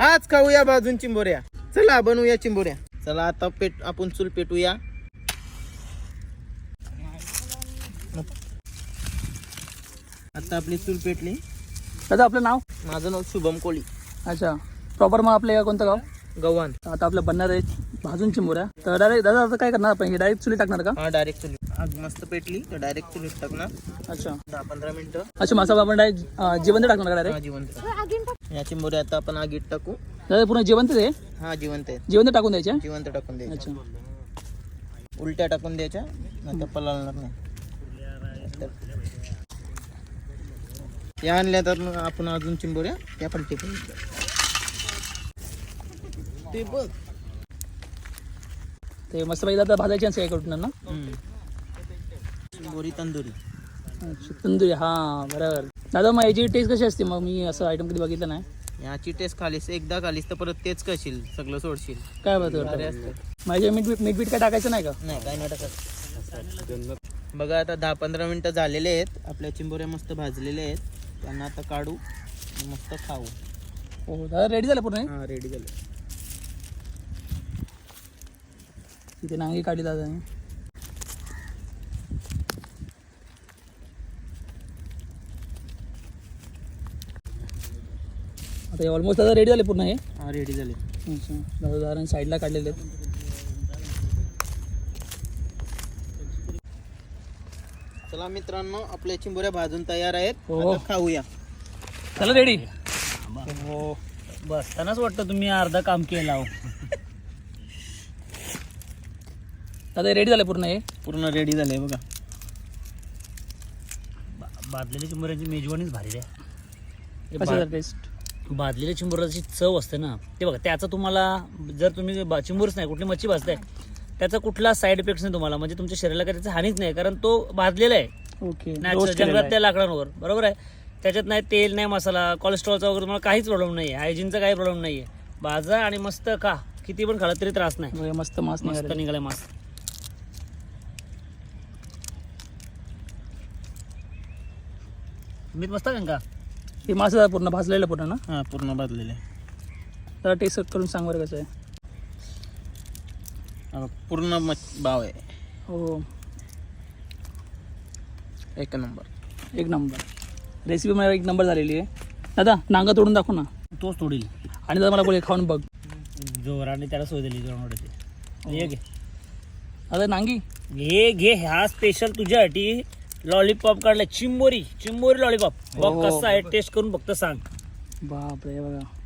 आज खाऊया भाजून चिंबोऱ्या. चला बनवूया चिंबोऱ्या. चला आता पेट आपण चूल पेटूया. आता आपली चूल पेटली. दादा आपलं नाव? माझं नाव शुभम कोळी. अच्छा. प्रॉपर मग आपलं कोणतं गाव? गव्हाण. आता आपलं बनणार आहे भाजून चिंबोऱ्या. तर डायरेक्ट दादा आता काय करणार आपण? हे डायरेक्ट चुली टाकणार का? हा डायरेक्ट चुली आग मस्त पेटली तर डायरेक्ट चुलीत टाकणार. अच्छा. दहा पंधरा मिनिटं. अच्छा मसाला आपण डायरेक्ट जिवंत टाकणार का हा डायरेक्ट जिवंत या चिंबोऱ्या आता आपण आगीत टाकू. दादा पूर्ण जिवंत आहे? हा जिवंत आहेत जिवंत टाकून द्यायचे जिवंत टाकून द्यायचं अच्छा. उलट्या टाकून द्यायच्या नाही पलाळणार नाही. या आणल्या तर आपण अजून चिंबोऱ्या त्या पण टिकून ते बघ ते मस्त पाहिजे दादा भाजायचे आहे ना? चिंबोरी तंदुरी. अच्छा तंदुरी हां बरोबर. दादा मग याची टेस्ट कशी असते? मग मी असं आयटम कधी बघितलं नाही. याची टेस्ट खालीस एकदा खालीस तर परत तेच करशील सगळं सोडशील. काय असतं. माझ्या मीठ मीठ बीठ काय टाकायचं नाही का? नाही काय नाही टाकत. बघा आता दहा पंधरा मिनिटं झालेले आहेत. आपल्या चिंबोऱ्या मस्त भाजलेल्या आहेत. त्यांना आता काढू मस्त खाऊ. हो दादा रेडी झालं पूर्ण? हे? रेडी झाले. तिथे नांगी काढली दादा आता ऑलमोस्ट दादा रेडी झाले पूर्ण हे? हा रेडी झाले. अच्छा. दादा दादा साईडला काढलेले आहेत. चला मित्रांनो आपल्या चिंबोऱ्या भाजून तयार आहेत. हो. आता खाऊया. चला रेडी हो. बसतानाच वाटतं तुम्ही अर्धा काम केला हो. दादा रेडी झाले पूर्ण हे? पूर्ण रेडी झाले बघा. बा- भाजलेल्या चिंबोऱ्याची मेजवानीच भारी आहे. कशा टेस्ट भाजलेल्या चिंबोऱ्याची चव असते ना. ते बघा त्याचा तुम्हाला जर तुम्ही बा- चिंबोरच नाही कुठली मच्छी भाजताय त्याचा कुठला साईड इफेक्ट नाही तुम्हाला. म्हणजे तुमच्या शरीराला काही त्याचा हानीच नाही कारण तो भाजलेला आहे. ओके. नॅचरल जंगलात त्या लाकडांवर. बरोबर आहे? त्याच्यात नाही तेल नाही मसाला कोलेस्ट्रॉलचा वगैरे तुम्हाला काहीच प्रॉब्लेम नाही आहे हायजीनचा काही प्रॉब्लेम नाही आहे भाजा आणि मस्त खा. किती पण खाला तरी त्रास नाही. मस्त मास मस्त निघाले निघालाय मास. मीठ मस्त आहे का? हे मास पूर्ण भाजलेलं पूर्ण ना? हा पूर्ण भाजलेले. दादा टेस्ट करून सांग बरं कसं आहे. पूर्ण मच- भाव आहे. हो. एक नंबर. एक नंबर. रेसिपी मला एक नंबर झालेली आहे. दादा नांगा तोडून दाखव ना. तोच तोडील. आणि दादा मला बोल खाऊन बघ. जोराने त्याला सोय दिली जोराने हे घे. दादा नांगी. हे घे ह्या स्पेशल तुझ्यासाठी. लॉलीपॉप काढलाय चिंबोरी चिंबोरी लॉलीपॉप. बघ हो. कसं आहे टेस्ट करून फक्त सांग. बापरे बघा.